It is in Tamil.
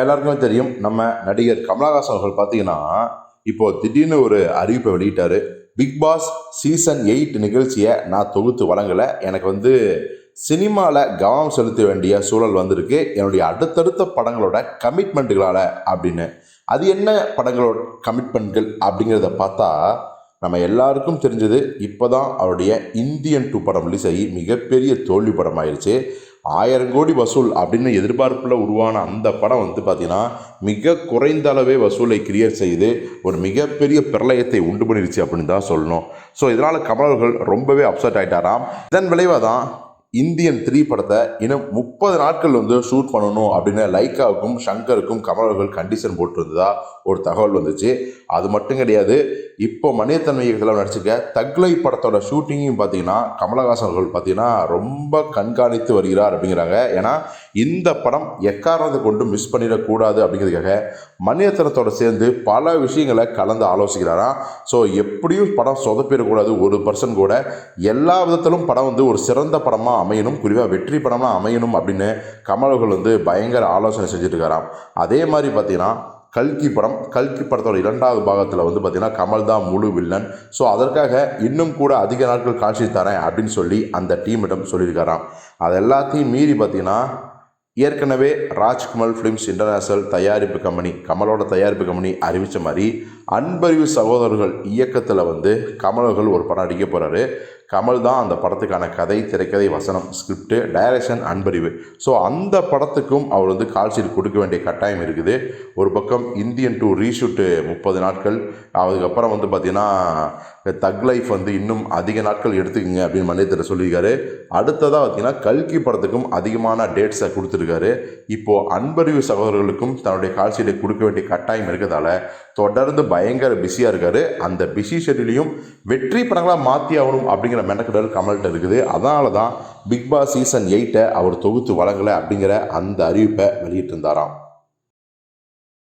எல்லாருக்குமே தெரியும் நம்ம நடிகர் கமலஹாசன் அவர்கள் பார்த்தீங்கன்னா இப்போ திடீர்னு ஒரு அறிவிப்பை வெளியிட்டார். பிக் பாஸ் சீசன் எயிட் நிகழ்ச்சியை நான் தொகுத்து வழங்கலை. எனக்கு வந்து சினிமாவில் கவனம் செலுத்த வேண்டிய சூழல் வந்திருக்கு. என்னுடைய அடுத்தடுத்த படங்களோட கமிட்மெண்ட்டுகளால் அப்படின்னு. அது என்ன படங்களோட கமிட்மெண்ட்கள் அப்படிங்கிறத பார்த்தா நம்ம எல்லாருக்கும் தெரிஞ்சது இப்போ தான் அவருடைய இந்தியன் டூ படம் ரிலீஸ் ஆகி மிகப்பெரிய தோல்வி படம் ஆயிடுச்சு ஆயிரம் கோடி வசூல் அப்படின்னு எதிர்பார்ப்பில் உருவான அந்த படம் வந்து பார்த்திங்கன்னா மிக குறைந்த அளவே வசூலை கிரியேட் செய்து ஒரு மிகப்பெரிய பிரளயத்தை உண்டு பண்ணிருச்சு அப்படின்னு தான் சொல்லணும். ஸோ இதனால் கமலர்கள் ரொம்பவே அப்செட் ஆகிட்டாராம் இதன் விளைவாக தான் இந்தியன் த்ரீ படத்தை இன்னும் முப்பது நாட்கள் வந்து ஷூட் பண்ணணும் அப்படின்னு லைக்காவுக்கும் ஷங்கருக்கும் கமலர்கள் கண்டிஷன் போட்டிருந்ததா ஒரு தகவல் வந்துச்சு. அது மட்டும் கிடையாது இப்போ மனிதத்தன்மை இயக்கத்தில் நடிச்சிருக்க தக்லை படத்தோட ஷூட்டிங்கும் பார்த்தீங்கன்னா கமலஹாசன் அவர்கள் பார்த்தீங்கன்னா ரொம்ப கண்காணித்து வருகிறார் அப்படிங்கிறாங்க. ஏன்னா இந்த படம் எக்காரணத்தை கொண்டு மிஸ் பண்ணிடக்கூடாது அப்படிங்கிறதுக்காக மணியத்தனத்தோட சேர்ந்து பல விஷயங்களை கலந்து ஆலோசிக்கிறாராம். ஸோ எப்படியும் படம் சொதப்பிடக்கூடாது. ஒரு பர்சன் கூட எல்லா விதத்திலும் படம் வந்து ஒரு சிறந்த படமாக அமையணும். குறிப்பாக வெற்றி படமாக அமையணும் அப்படின்னு கமலர்கள் வந்து பயங்கர ஆலோசனை செஞ்சுட்டு இருக்காராம் அதே மாதிரி பார்த்தீங்கன்னா கல்கி படம் கல்கி படத்தோட இரண்டாவது பாகத்தில் வந்து பார்த்திங்கன்னா கமல் தான் முழு வில்லன் ஸோ அதற்காக இன்னும் கூட அதிக நாட்கள் காட்சி தரேன் அப்படின்னு சொல்லி அந்த டீமிடம் சொல்லியிருக்காராம். அது எல்லாத்தையும் மீறி பார்த்தீங்கன்னா ஏற்கனவே ராஜ்கமல் ஃபிலிம்ஸ் இன்டர்நேஷனல் தயாரிப்பு கம்பெனி கமலோட தயாரிப்பு கம்பெனி அறிவித்த மாதிரி அன்பறிவு சகோதரர்கள் இயக்கத்தில் வந்து கமலர்கள் ஒரு படம் அடிக்க போகிறாரு கமல் தான் அந்த படத்துக்கான கதை திரைக்கதை வசனம் ஸ்கிரிப்டு டைரக்ஷன் அன்பறிவு. ஸோ அந்த படத்துக்கும் அவர் வந்து கால் ஷீட் கொடுக்க வேண்டிய கட்டாயம் இருக்குது. ஒரு பக்கம் இந்தியன் டூ ரீஷூட்டு முப்பது நாட்கள் அதுக்கப்புறம் வந்து பார்த்திங்கன்னா தக் லைஃப் வந்து இன்னும் அதிக நாட்கள் எடுத்துக்கோங்க அப்படின்னு மன்னியத்தில் சொல்லியிருக்காரு. அடுத்ததாக பார்த்திங்கன்னா கல்கி படத்துக்கும் அதிகமான டேட்ஸை கொடுத்துருக்காரு. இப்போது அன்பறிவு சகோதரர்களுக்கும் தன்னுடைய கால் ஷீட்டை கொடுக்க வேண்டிய கட்டாயம் இருக்கிறதால தொடர்ந்து பயங்கர பிஸியாக இருக்காரு. அந்த பிஸி ஷெட்யூலையும் வெற்றி படங்களாக மாற்றி ஆகணும் அப்படிங்கிற மெனக்கடல் கமல்கிட்ட இருக்குது. அதனால தான் பிக் பாஸ் சீசன் எயிட்டை அவர் தொகுத்து வழங்கலை அப்படிங்கிற அந்த அறிவிப்பை வெளியிட்டிருந்தாராம்.